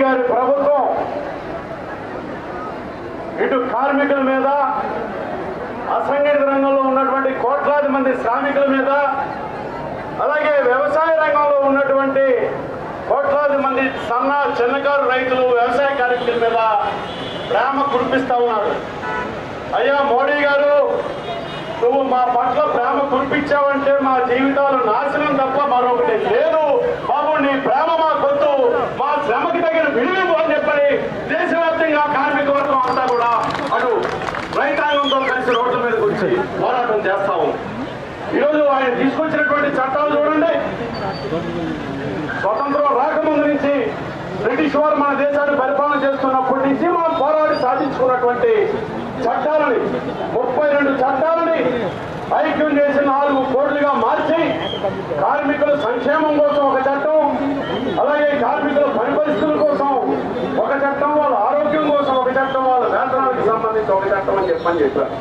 గారి ప్రభుత్వం ఇటు కార్మికుల మీద అసంఘటిత రంగంలో ఉన్నటువంటి కోట్లాది మంది శ్రామికుల మీద అలాగే వ్యవసాయ రంగంలో ఉన్నటువంటి కోట్లాది మంది సన్న చిన్నకారు రైతులు వ్యవసాయ కార్మికుల మీద ప్రేమ కురిపిస్తా ఉన్నాడు అయ్యా మోడీ గారు నువ్వు మా పట్ల ప్రేమ కురిపించావంటే మా జీవితాలు నాశనం తప్ప మరొకటి లేదు. బాబు నీ ప్రేమ మా కొద్దు మా శ్రమకి తగిన విలువ అని చెప్పని దేశవ్యాప్తంగా కార్మిక వర్గం అంతా కూడా అటు రైతాంగంతో కలిసి రోడ్ల పోరాటం చేస్తా పోరాటం చేస్తాము ఈరోజు ఆయన తీసుకొచ్చినటువంటి చట్టాలు చూడండి. స్వతంత్రం రాకముందు నుంచి బ్రిటిష్ వారు మన దేశాన్ని పరిపాలన చేస్తున్నప్పటి నుంచి మనం పోరాడి సాధించుకున్నటువంటి చట్టాలని ముప్పై రెండు చట్టాలని ఐక్యం చేసి నాలుగు కోట్లుగా మార్చి కార్మికుల సంక్షేమం కోసం ఒక చట్టం అలాగే కార్మికుల పని పరిస్థితుల కోసం ఒక చట్టం వాళ్ళ ఆరోగ్యం కోసం ఒక చట్టం వాళ్ళ వేతనానికి సంబంధించి ఒక చట్టం అని చెప్పని చెప్పారు.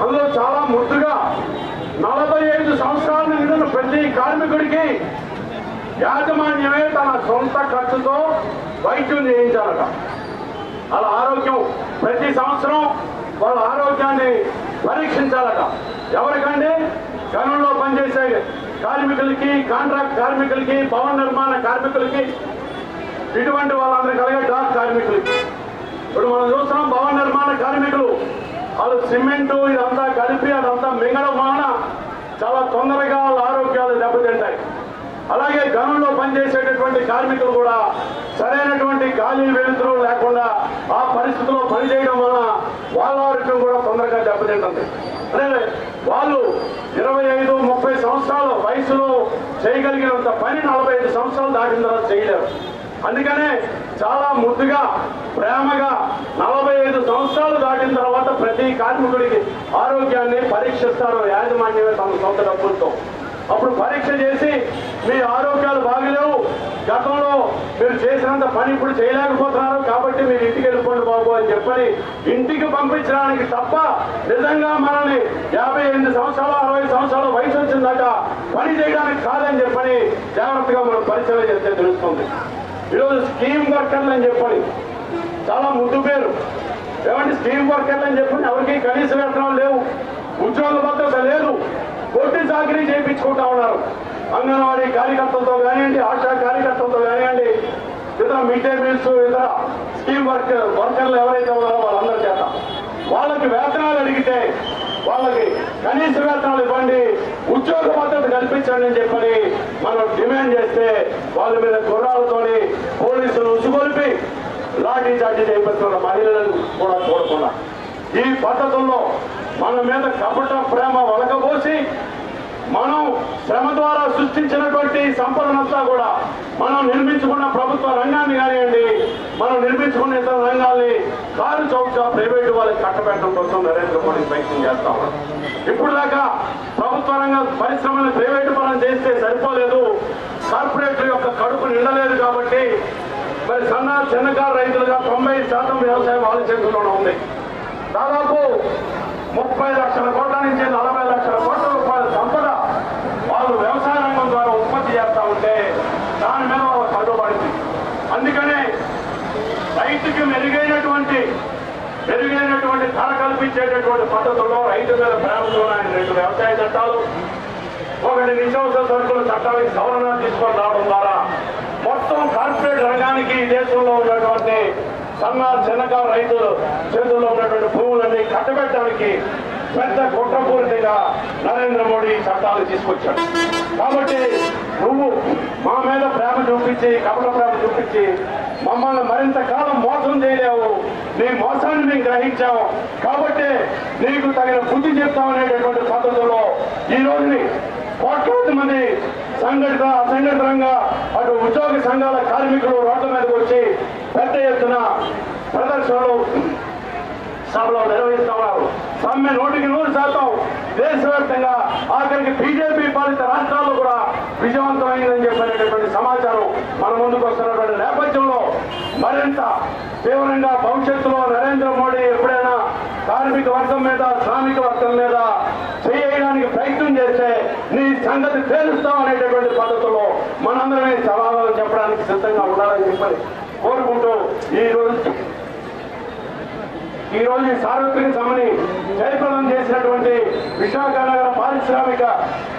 అందులో చాలా ముద్దుగా నలభై ఐదు సంవత్సరాల నిధులు ప్రతి కార్మికుడికి యాజమాన్యమే తన సొంత ఖర్చుతో వైద్యం చేయించాలట. వాళ్ళ ఆరోగ్యం ప్రతి సంవత్సరం వాళ్ళ ఆరోగ్యాన్ని పరీక్షించాలట. ఎవరికండి? గనుల్లో పనిచేసే కార్మికులకి కాంట్రాక్ట్ కార్మికులకి భవన నిర్మాణ కార్మికులకి ఇటువంటి వాళ్ళందరూ కలిగే డాక్ కార్మికులకి. ఇప్పుడు మనం చూస్తున్నాం భవన నిర్మాణ కార్మికులు వాళ్ళు సిమెంటు ఇదంతా కలిపి అదంతా మింగడం వలన చాలా తొందరగా వాళ్ళ ఆరోగ్యాలు దెబ్బతింటాయి. అలాగే గనుల్లో పనిచేసేటటువంటి కార్మికులు కూడా సరైనటువంటి గాలి వెలుతురు లేకుండా ఆ పరిస్థితిలో పనిచేయడం వలన వాళ్ళ ఆరోగ్యం కూడా తొందరగా దెబ్బతింటుంది. అదే వాళ్ళు ఇరవై ఐదు ముప్పై సంవత్సరాల వయసులో చేయగలిగినంత పని నలభై ఐదు సంవత్సరాలు దాటిన తర్వాత చేయలేరు. అందుకనే చాలా ముద్దుగా ప్రేమగా నలభై ఐదు సంవత్సరాలు దాటిన తర్వాత ప్రతి కార్మికుడికి ఆరోగ్యాన్ని పరీక్షిస్తారు యాజమాన్యమే తమ సొంత డబ్బులతో. అప్పుడు పరీక్ష చేసి మీ ఆరోగ్యాలు బాగలేవు గతంలో మీరు చేసినంత పని ఇప్పుడు చేయలేకపోతున్నారు కాబట్టి మీరు ఇంటికి వెళ్ళిపోండి బాబు అని చెప్పని ఇంటికి పంపించడానికి తప్ప నిజంగా మనల్ని యాభై ఎనిమిది సంవత్సరాలు అరవై సంవత్సరాల వయసు వచ్చిందాక పని చేయడానికి కాదని చెప్పని జాగ్రత్తగా మనం పరిశీలన చేస్తే తెలుస్తుంది. ఈరోజు స్కీమ్ వర్కర్లు అని చెప్పని చాలా ముద్దు పేరు. ఏమంటే స్కీమ్ వర్కర్లు అని చెప్పని ఎవరికి కనీస వేతనాలు లేవు. ఉద్యోగ భద్రత లేదు. కొట్టి చాకరీ చేయించుకుంటా ఉన్నారు. అంగన్వాడీ కార్యకర్తలతో కానివ్వండి ఆశా కార్యకర్తలతో కానివ్వండి ఇతర మిడ్ డే మీల్స్ ఇతర స్కీమ్ వర్కర్ వర్కర్లు ఎవరైతే ఉన్నారో వాళ్ళందరి చేత. వాళ్ళకి వేత వాళ్ళకి కనీస వేతనాలు ఇవ్వండి. ఉద్యోగ భద్రత కల్పించండి అని చెప్పని మనం డిమాండ్ చేస్తే వాళ్ళ మీద గుర్రాలతోని పోలీసులు ఉసుగొలిపి లాఠీ చాటీ చేయిస్తున్న మహిళలను కూడా చూడకుండా. ఈ పద్ధతుల్లో మన మీద కపట ప్రేమ వలకపోసి శ్రమ ద్వారా సృష్టించినటువంటి సంపదనంతా కూడా మనం నిర్మించుకున్న ప్రభుత్వ రంగాన్ని కానివ్వండి మనం నిర్మించుకున్న ఇతర రంగాల్ని కారు చౌకగా ప్రైవేటు వాళ్ళకి కట్టబెట్టడం కోసం నరేంద్ర మోడీ ప్రయత్నం చేస్తాం ఇప్పుడు దాకా ప్రభుత్వ రంగ పరిశ్రమని ప్రైవేటు పరం చేస్తే సరిపోలేదు. కార్పొరేట్ల యొక్క కడుపు నిండలేదు కాబట్టి మరి సన్న చిన్నకారు రైతులుగా తొంభై శాతం వ్యవసాయం వాళ్ళ చేతుల్లోనే ఉంది. దాదాపు ముప్పై లక్షల కోట్ల నుంచి నలభై లక్షల కోట్ల రూపాయల సంపద వాళ్ళు వ్యవసాయ రంగం ద్వారా ఉత్పత్తి చేస్తా ఉంటే దాని మీద వాళ్ళ కట్టుబడింది అందుకనే రైతుకి మెరుగైనటువంటి మెరుగైనటువంటి ధర కల్పించేటటువంటి పద్ధతుల్లో రైతు మీద ప్రేమతో ఆయన రెండు వ్యవసాయ చట్టాలు ఒకటి నిత్యావసర సరుకుల చట్టానికి సవరణ తీసుకొని రావడం ద్వారా మొత్తం కార్పొరేట్ రంగానికి ఈ దేశంలో ఉన్నటువంటి సన్న చిన్నకారు రైతులు చేతుల్లో ఉన్నటువంటి భూములన్నీ కట్టబెట్టడానికి పెద్ద కుట్రపూరితంగా నరేంద్ర మోడీ చట్టాలు తీసుకొచ్చాడు. కాబట్టి నువ్వు మా మీద ప్రేమ చూపించి కపట ప్రేమ చూపించి మమ్మల్ని మరింత కాలం మోసం చేయలేవు. నీ మోసాన్ని మేము గ్రహించాము కాబట్టి నీకు తగిన బుద్ధి చెప్తామనేటటువంటి పద్ధతిలో ఈ రోజుని కోట్లాది మంది సంఘటిత అసంఘటిత అటు ఉద్యోగ సంఘాల కార్మికులు రోడ్ల మీదకి వచ్చి పెద్ద ఎత్తున ప్రదర్శనలు సభలో నిర్వహిస్తా ఉన్నారు. సమ్మె నూటికి నూరు శాతం దేశవ్యాప్తంగా ఆఖరికి బీజేపీ పాలిత రాష్ట్రాలు తీవ్రంగా భవిష్యత్తులో నరేంద్ర మోడీ ఎప్పుడైనా కార్మిక వర్గం మీద శ్రామిక వర్గం మీద చేయడానికి ప్రయత్నం చేస్తే నీ సంగతి తేలుస్తాం అనేటటువంటి పద్ధతుల్లో మనందరమే సమాధానం చెప్పడానికి సిద్ధంగా ఉండాలని చెప్పని కోరుకుంటూ ఈ రోజు ఈ రోజు సార్వత్రిక సభని జయప్రదం చేసినటువంటి విశాఖ నగర పారిశ్రామిక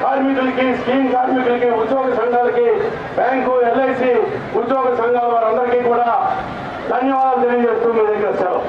కార్మికులకి స్కీమ్ కార్మికులకి ఉద్యోగ సంఘాలకి బ్యాంకు ఎల్ఐసి ఉద్యోగ సంఘాల వారందరికీ కూడా ధన్యవాదాలు తెలియజేస్తూ మీ దగ్గర సెలవు